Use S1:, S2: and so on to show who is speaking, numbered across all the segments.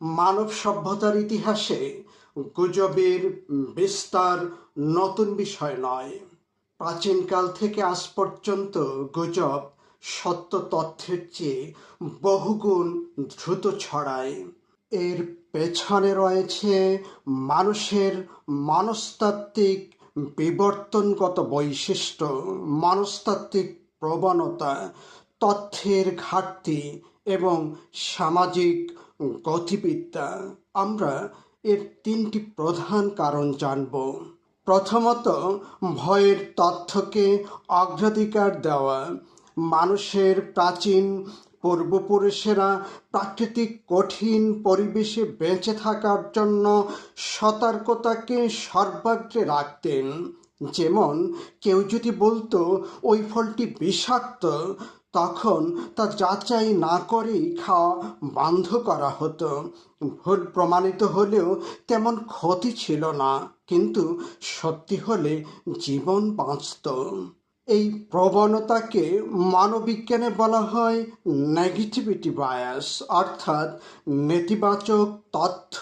S1: মানব সভ্যতার ইতিহাসে গুজবের বিস্তার নতুন বিষয় নয়। প্রাচীনকাল থেকে আজ পর্যন্ত গুজব সত্য তথ্যের চেয়ে বহুগুণ দ্রুত ছড়ায়। এর পেছনে রয়েছে মানুষের মনস্তাত্ত্বিক বিবর্তনগত বৈশিষ্ট্য, মনস্তাত্ত্বিক প্রবণতা, তথ্যের ঘাটতি এবং সামাজিক গতিবিদ্যা আমরা এর তিনটি প্রধান কারণ জানব। প্রথমত, ভয়ের তথ্যকে অগ্রাধিকার দেওয়া। মানুষের প্রাচীন, পূর্বপুরুষেরা প্রাকৃতিক কঠিন পরিবেশে বেঁচে থাকার জন্য সতর্কতাকে সর্বাগ্রে রাখতেন। যেমন, কেউ যদি বলতো, ওই ফলটি বিষাক্ত তখন তা যাচাই না করেই খাওয়া বন্ধ করা হতো। ভুল প্রমাণিত হলেও তেমন ক্ষতি ছিল না, কিন্তু সত্যি হলে জীবন বাঁচত। এই প্রবণতাকে মানবিজ্ঞানে বলা হয় নেগেটিভিটি বায়াস অর্থাৎ নেতিবাচক তথ্য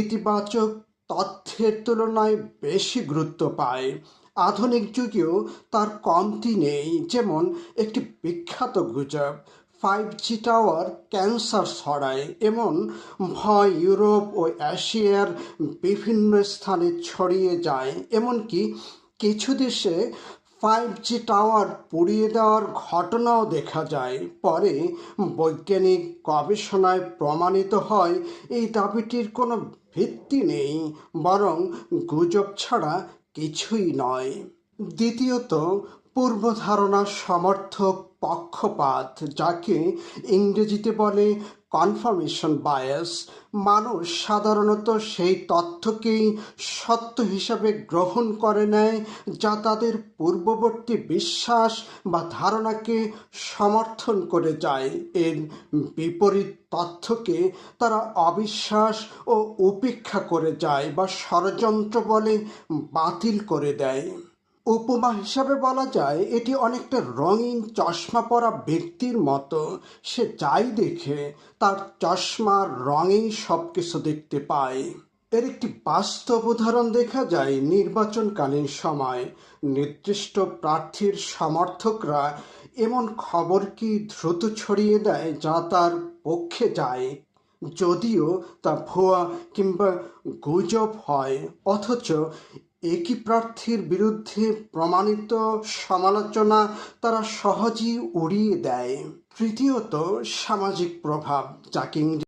S1: ইতিবাচক তথ্যের তুলনায় বেশি গুরুত্ব পায়। আধুনিক যুগেও তার কমতি নেই। যেমন একটি বিখ্যাত গুজব, ফাইভ জি টাওয়ার, ক্যান্সার ছড়ায়। এমন ভয় ইউরোপ ও এশিয়ার বিভিন্ন স্থানে ছড়িয়ে যায়। এমনকি কিছু দেশে ফাইভ জি টাওয়ার পুড়িয়ে দেওয়ার ঘটনাও দেখা যায়। পরে বৈজ্ঞানিক গবেষণায় প্রমাণিত হয়, এই দাবিটির কোনো ভিত্তি নেই, বরং গুজব ছাড়া কিছুই নয়। দ্বিতীয়ত পূর্বধারণা সমর্থক পক্ষপাত, যাকে ইংরেজিতে বলে কনফার্মেশন বায়াস মানুষ সাধারণত সেই তথ্যকেই সত্য হিসাবে গ্রহণ করে নেয় যা তাদের পূর্ববর্তী বিশ্বাস বা ধারণাকে সমর্থন করে যায়। এর বিপরীত তথ্যকে তারা অবিশ্বাস ও উপেক্ষা করে যায় বা ষড়যন্ত্র বলে বাতিল করে দেয়। উপমা হিসাবে বলা যায়, এটি অনেকটা রঙিন, চশমা পরা ব্যক্তির মতো। সে যাই দেখে, তার চশমার রঙেই সব কিছু দেখতে পায়। এর একটি বাস্তব উদাহরণ দেখা যায় নির্বাচনকালীন সময়। নির্দিষ্ট প্রার্থীর সমর্থকরা এমন খবর কি দ্রুত ছড়িয়ে দেয় যা তার পক্ষে যায়? যদিও তা ভুয়া কিংবা গুজব হয়, অথচ একই প্রার্থীর বিরুদ্ধে প্রমাণিত সমালোচনা তারা সহজেই উড়িয়ে দেয়। তৃতীয়ত সামাজিক প্রভাব যাকে